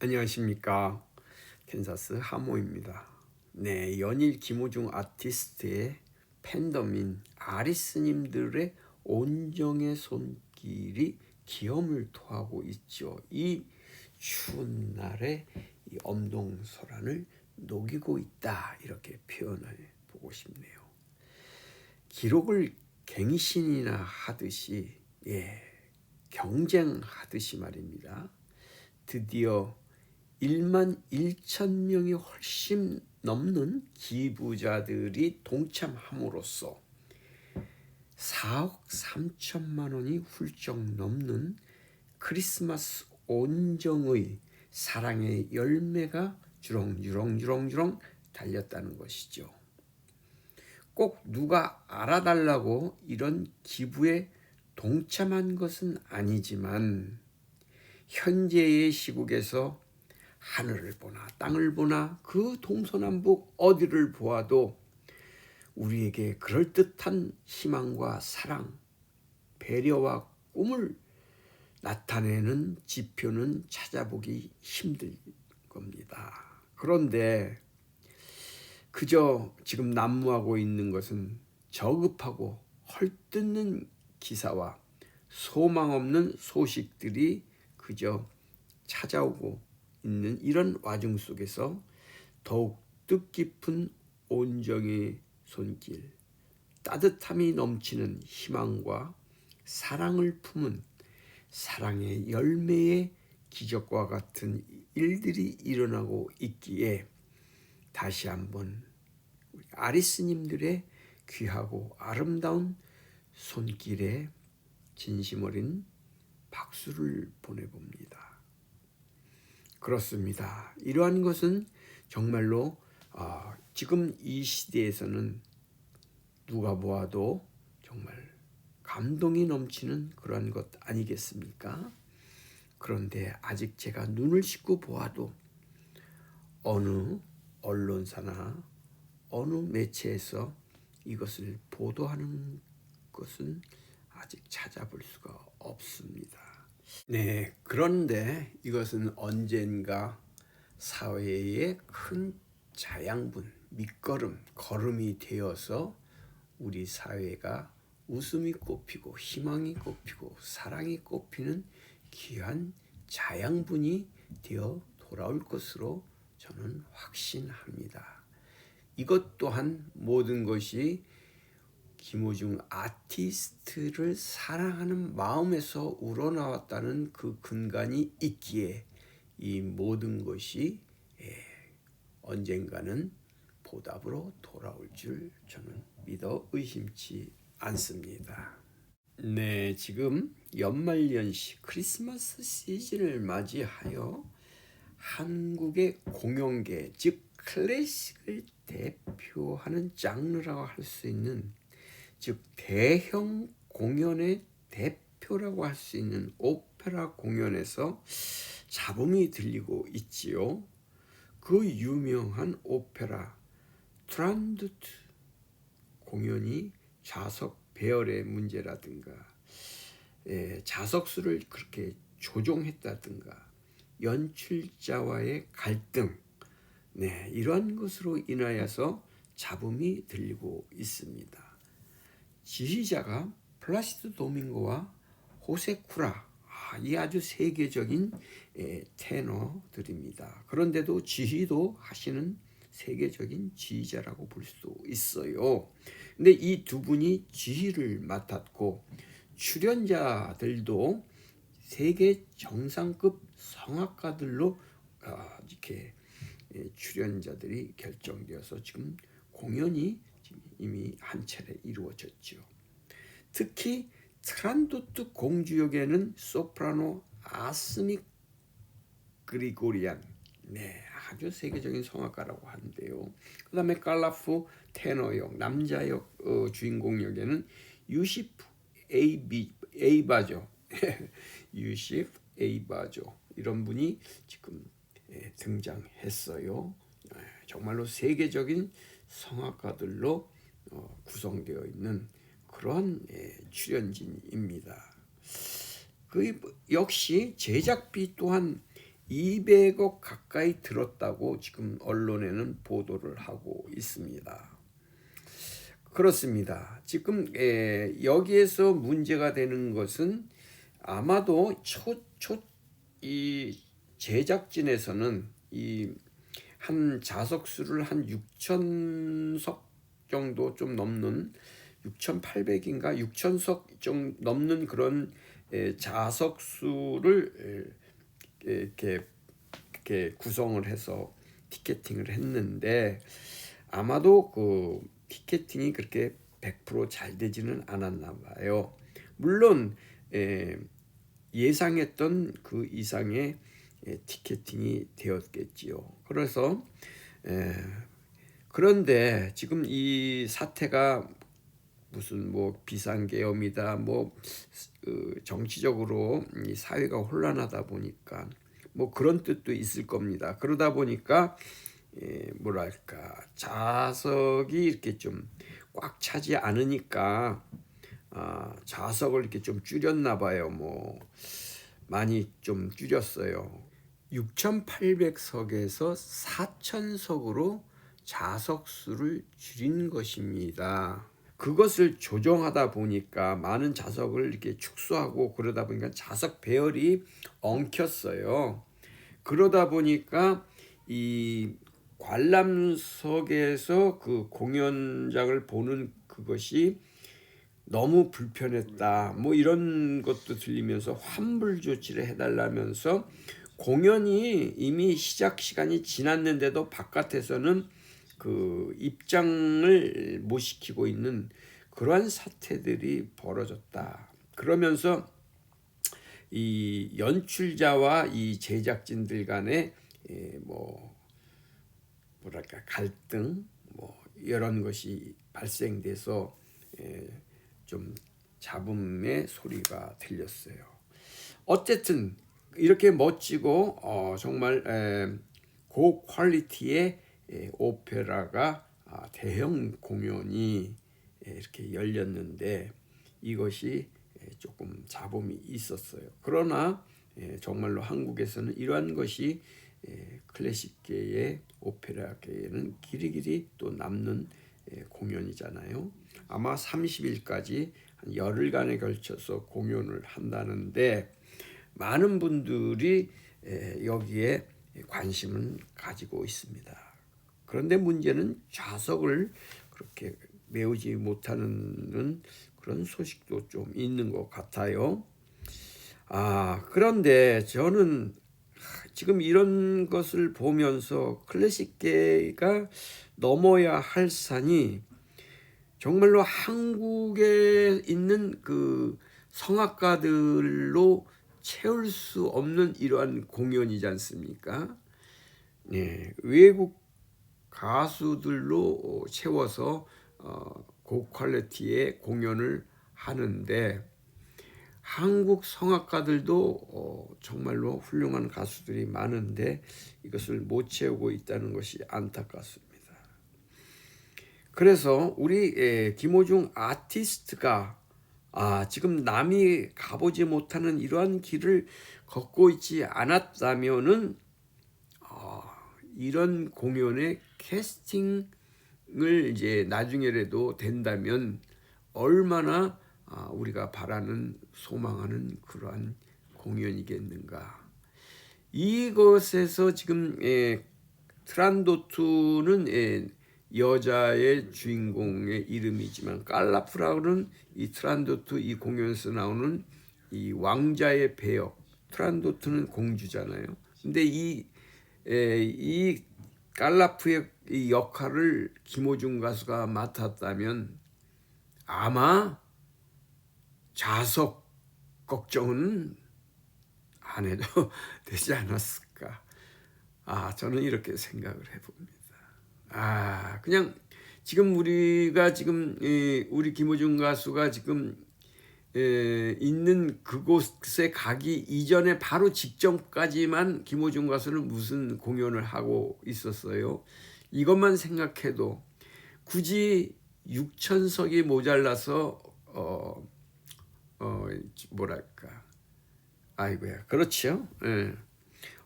안녕하십니까 캔사스 하모입니다. 네 연일 김호중 아티스트의 팬덤인 아리스님들의 온정의 손길이 기염을 토하고 있죠. 이 추운 날에 이 엄동소란을 녹이고 있다 이렇게 표현을 보고 싶네요. 기록을 갱신이나 하듯이 예 경쟁하듯이 말입니다. 드디어 1만 1천 명이 훨씬 넘는 기부자들이 동참함으로써 4억 3천만 원이 훌쩍 넘는 크리스마스 온정의 사랑의 열매가 주렁주렁주렁주렁 달렸다는 것이죠. 꼭 누가 알아달라고 이런 기부에 동참한 것은 아니지만 현재의 시국에서 하늘을 보나 땅을 보나 그 동서남북 어디를 보아도 우리에게 그럴듯한 희망과 사랑, 배려와 꿈을 나타내는 지표는 찾아보기 힘들 겁니다. 그런데 그저 지금 난무하고 있는 것은 저급하고 헐뜯는 기사와 소망 없는 소식들이 그저 찾아오고 있는 이런 와중 속에서 더욱 뜻깊은 온정의 손길, 따뜻함이 넘치는 희망과 사랑을 품은 사랑의 열매의 기적과 같은 일들이 일어나고 있기에 다시 한번 우리 아리스님들의 귀하고 아름다운 손길에 진심 어린 박수를 보내봅니다. 그렇습니다. 이러한 것은 정말로 어, 지금 이 시대에서는 누가 보아도 정말 감동이 넘치는 그런 것 아니겠습니까? 그런데 아직 제가 눈을 씻고 보아도 어느 언론사나 어느 매체에서 이것을 보도하는 것은 아직 찾아볼 수가 없습니다. 네, 그런데 이것은 언젠가 사회의 큰 자양분, 밑거름, 걸음이 되어서 우리 사회가 웃음이 꽃피고 희망이 꽃피고 사랑이 꽃피는 귀한 자양분이 되어 돌아올 것으로 저는 확신합니다. 이것 또한 모든 것이 김호중 아티스트를 사랑하는 마음에서 우러나왔다는 그 근간이 있기에 이 모든 것이 예, 언젠가는 보답으로 돌아올 줄 저는 믿어 의심치 않습니다. 네, 지금 연말연시 크리스마스 시즌을 맞이하여 한국의 공연계 즉 클래식을 대표하는 장르라고 할 수 있는 즉 대형 공연의 대표라고 할 수 있는 오페라 공연에서 잡음이 들리고 있지요. 그 유명한 오페라 트란두트 공연이 좌석 배열의 문제라든가 예, 자석수를 그렇게 조종했다든가 연출자와의 갈등 네, 이러한 것으로 인하여서 잡음이 들리고 있습니다. 지휘자가 플라시드 도밍고와 호세 쿠라 아, 이 아주 세계적인 에, 테너들입니다. 그런데도 지휘도 하시는 세계적인 지휘자라고 볼 수 있어요. 근데 이 두 분이 지휘를 맡았고 출연자들도 세계 정상급 성악가들로 어, 이렇게 출연자들이 결정되어서 지금 공연이 이미 한 차례 이루어졌죠. 특히 트란도트 공주역에는 소프라노 아스믹 그리고리안 네 아주 세계적인 성악가라고 하는데요. 그 다음에 깔라프 테너역 남자역 어, 주인공 역에는 유시프 에이비 에이바죠. 유시프 에이바죠. 이런 분이 지금 예, 등장했어요. 예, 정말로 세계적인 성악가들로 어, 구성되어 있는 그러한 예, 출연진입니다. 그 역시 제작비 또한 200억 가까이 들었다고 지금 언론에는 보도를 하고 있습니다. 그렇습니다. 지금 에, 여기에서 문제가 되는 것은 아마도 초초이 제작진에서는 이한 자석수를 한 6천석 정도 좀 넘는 6,800인가 6천석 좀 넘는 그런 에, 자석 수를 에, 이렇게, 이렇게 구성을 해서 티켓팅을 했는데 아마도 그 티켓팅이 그렇게 100%잘 되지는 않았나 봐요. 물론 에, 예상했던 그 이상의 에, 티켓팅이 되었겠지요. 그래서 에, 그런데 지금 이 사태가 무슨 뭐 비상계엄이다 뭐 어, 정치적으로 이 사회가 혼란하다 보니까 뭐 그런 뜻도 있을 겁니다. 그러다 보니까 예, 뭐랄까 자석이 이렇게 좀 꽉 차지 않으니까 아, 자석을 이렇게 좀 줄였나 봐요. 뭐 많이 좀 줄였어요. 6,800석에서 4,000석으로 자석수를 줄인 것입니다. 그것을 조정하다 보니까 많은 자석을 이렇게 축소하고 그러다 보니까 자석 배열이 엉켰어요. 그러다 보니까 이 관람석에서 그 공연장을 보는 그것이 너무 불편했다. 뭐 이런 것도 들리면서 환불 조치를 해달라면서 공연이 이미 시작 시간이 지났는데도 바깥에서는 그 입장을 못 시키고 있는 그러한 사태들이 벌어졌다. 그러면서 이 연출자와 이 제작진들 간에 예, 뭐 뭐랄까 갈등 뭐 이런 것이 발생돼서 예, 좀 잡음의 소리가 들렸어요. 어쨌든 이렇게 멋지고 어, 정말 에, 고 퀄리티의 에, 오페라가 아, 대형 공연이 에, 이렇게 열렸는데 이것이 에, 조금 잡음이 있었어요. 그러나 에, 정말로 한국에서는 이러한 것이 에, 클래식계의 오페라계에는 길이길이 또 남는 에, 공연이잖아요. 아마 30일까지 한 열흘간에 걸쳐서 공연을 한다는데 많은 분들이 에, 여기에 관심을 가지고 있습니다. 그런데 문제는 좌석을 그렇게 메우지 못하는 그런 소식도 좀 있는 것 같아요. 아, 그런데 저는 지금 이런 것을 보면서 클래식계가 넘어야 할 산이 정말로 한국에 있는 그 성악가들로 채울 수 없는 이러한 공연이지 않습니까? 네, 외국 가수들로 채워서 어, 고퀄리티의 공연을 하는데 한국 성악가들도 어, 정말로 훌륭한 가수들이 많은데 이것을 못 채우고 있다는 것이 안타깝습니다. 그래서 우리 에, 김호중 아티스트가 아, 지금 남이 가보지 못하는 이러한 길을 걷고 있지 않았다면은 아, 이런 공연의 캐스팅을 이제 나중에라도 된다면 얼마나 아, 우리가 바라는 소망하는 그러한 공연이겠는가. 이것에서 지금 예, 트란도투는 예, 여자의 주인공의 이름이지만 깔라프라우는 이 트란도트 이 공연에서 나오는 이 왕자의 배역 트란도트는 공주잖아요. 근데 이, 에, 이 깔라프의 이 역할을 김호중 가수가 맡았다면 아마 자석 걱정은 안 해도 되지 않았을까. 아, 저는 이렇게 생각을 해봅니다. 아 그냥 지금 우리가 지금 우리 김호중 가수가 지금 있는 그곳에 가기 이전에 바로 직전까지만 김호중 가수는 무슨 공연을 하고 있었어요. 이것만 생각해도 굳이 6천석이 모자라서 어, 어 뭐랄까 아이고야 그렇죠. 예.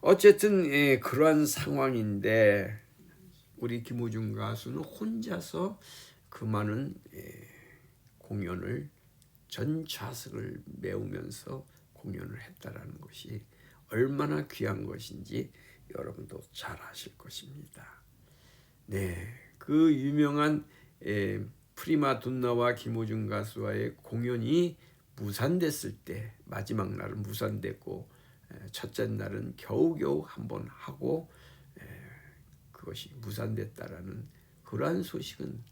어쨌든 예, 그러한 상황인데 우리 김호중 가수는 혼자서 그 많은 예, 공연을 전 좌석을 메우면서 공연을 했다라는 것이 얼마나 귀한 것인지 여러분도 잘 아실 것입니다. 네, 그 유명한 에, 프리마 돈나와 김호중 가수와의 공연이 무산됐을 때 마지막 날은 무산됐고 에, 첫째 날은 겨우겨우 한번 하고 에, 그것이 무산됐다라는 그러한 소식은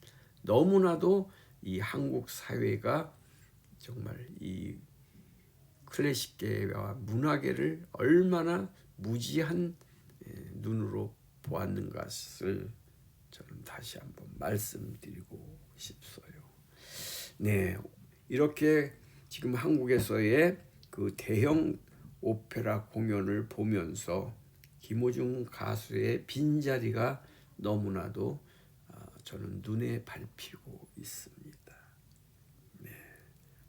너무나도 이 한국 사회가 정말 이 클래식계와 문화계를 얼마나 무지한 에, 눈으로 보았는가를 저는 다시 한번 말씀드리고 싶어요. 네, 이렇게 지금 한국에서의 그 대형 오페라 공연을 보면서 김호중 가수의 빈자리가 너무나도 아, 저는 눈에 밟히고 있습니다.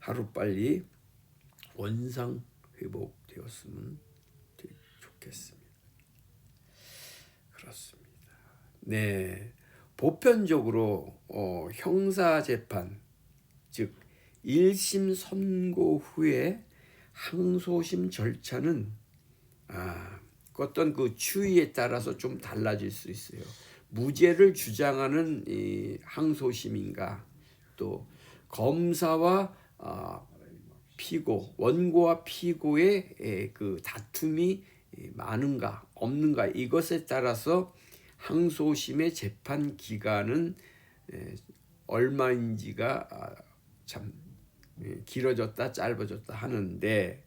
네, 하루 빨리 원상 회복되었으면 좋겠습니다. 그렇습니다. 네, 보편적으로 어, 형사 재판 즉 1심 선고 후에 항소심 절차는 아, 어떤 그 추이에 따라서 좀 달라질 수 있어요. 무죄를 주장하는 이 항소심인가 또 검사와 아, 피고 원고와 피고의 에, 그 다툼이 많은가 없는가 이것에 따라서 항소심의 재판 기간은 에, 얼마인지가 아, 참 예, 길어졌다 짧아졌다 하는데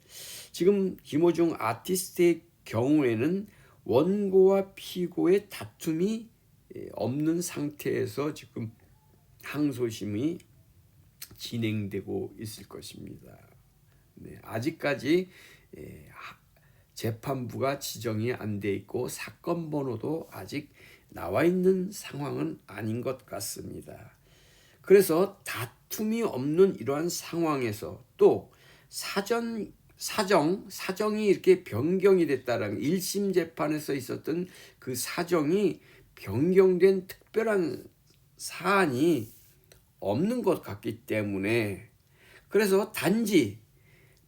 지금 김호중 아티스트의 경우에는 원고와 피고의 다툼이 예, 없는 상태에서 지금 항소심이 진행되고 있을 것입니다. 네, 아직까지 예, 재판부가 지정이 안 돼 있고 사건 번호도 아직 나와 있는 상황은 아닌 것 같습니다. 그래서 다툼이 없는 이러한 상황에서 또 사전 사정 사정이 이렇게 변경이 됐다라는 1심 재판에서 있었던 그 사정이 변경된 특별한 사안이 없는 것 같기 때문에 그래서 단지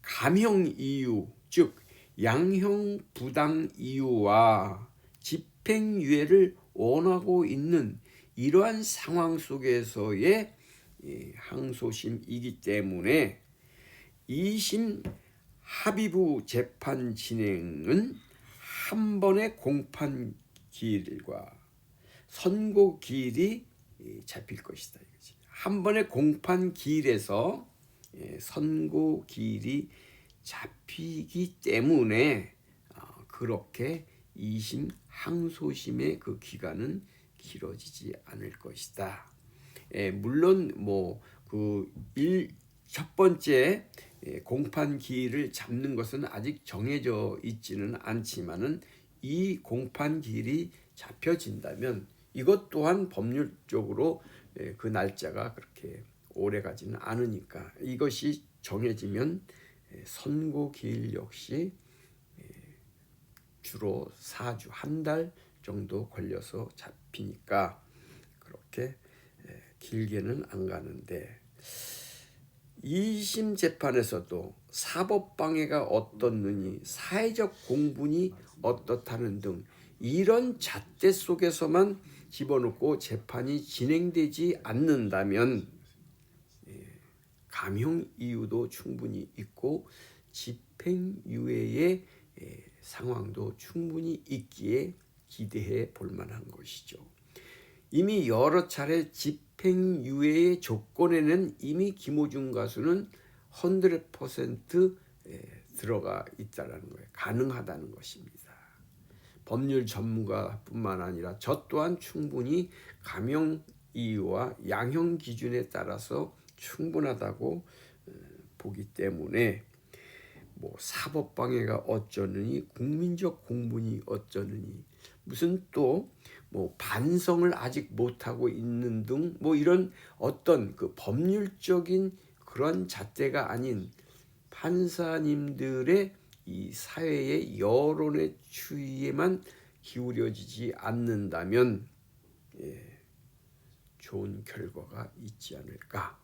감형 이유 즉 양형 부당 이유와 집행유예를 원하고 있는 이러한 상황 속에서의 항소심이기 때문에 2심 합의부 재판 진행은 한 번의 공판 기일과 선고 기일이 잡힐 것이다. 한 번의 공판 기일에서 선고 기일이 잡히기 때문에 어, 그렇게 2심 항소심의 그 기간은 길어지지 않을 것이다. 예, 물론 뭐그첫 번째 예, 공판 기일을 잡는 것은 아직 정해져 있지는 않지만은 이 공판 기일이 잡혀진다면 이것 또한 법률적으로 예, 그 날짜가 그렇게 오래 가지는 않으니까 이것이 정해지면 예, 선고 기일 역시 주로 4주 한 달 정도 걸려서 잡히니까 그렇게 길게는 안 가는데 2심 재판에서도 사법 방해가 어떻느니 사회적 공분이 어떻다는 등 이런 잣대 속에서만 집어넣고 재판이 진행되지 않는다면 감형 이유도 충분히 있고 집행유예의 상황도 충분히 있기에 기대해 볼 만한 것이죠. 이미 여러 차례 집행유예의 조건에는 이미 김호중 가수는 100% 들어가 있다는 거예요. 가능하다는 것입니다. 법률 전문가뿐만 아니라 저 또한 충분히 감형 이유와 양형 기준에 따라서 충분하다고 어, 보기 때문에 뭐 사법 방해가 어쩌느니 국민적 공분이 어쩌느니 무슨 또 뭐 반성을 아직 못 하고 있는 등 뭐 이런 어떤 그 법률적인 그런 잣대가 아닌 판사님들의 이 사회의 여론의 추이에만 기울여지지 않는다면 예, 좋은 결과가 있지 않을까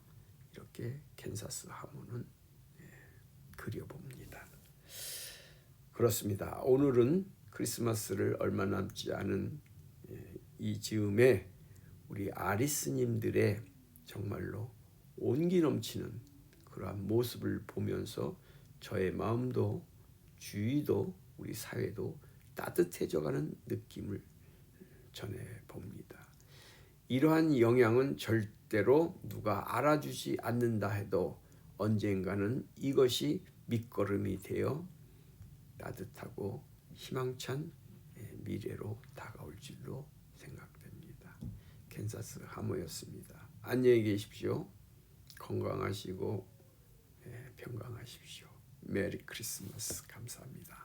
이렇게 캔사스 하모는 예, 그려봅니다. 그렇습니다. 오늘은 크리스마스를 얼마 남지 않은 예, 이 즈음에 우리 아리스님들의 정말로 온기 넘치는 그러한 모습을 보면서 저의 마음도 주위도 우리 사회도 따뜻해져가는 느낌을 전해 봅니다. 이러한 영향은 절대로 누가 알아주지 않는다 해도 언젠가는 이것이 밑거름이 되어 따뜻하고 희망찬 예, 미래로 다가올 줄로 생각됩니다. 캔사스 하모였습니다. 안녕히 계십시오. 건강하시고 예, 평강하십시오. 메리 크리스마스 감사합니다.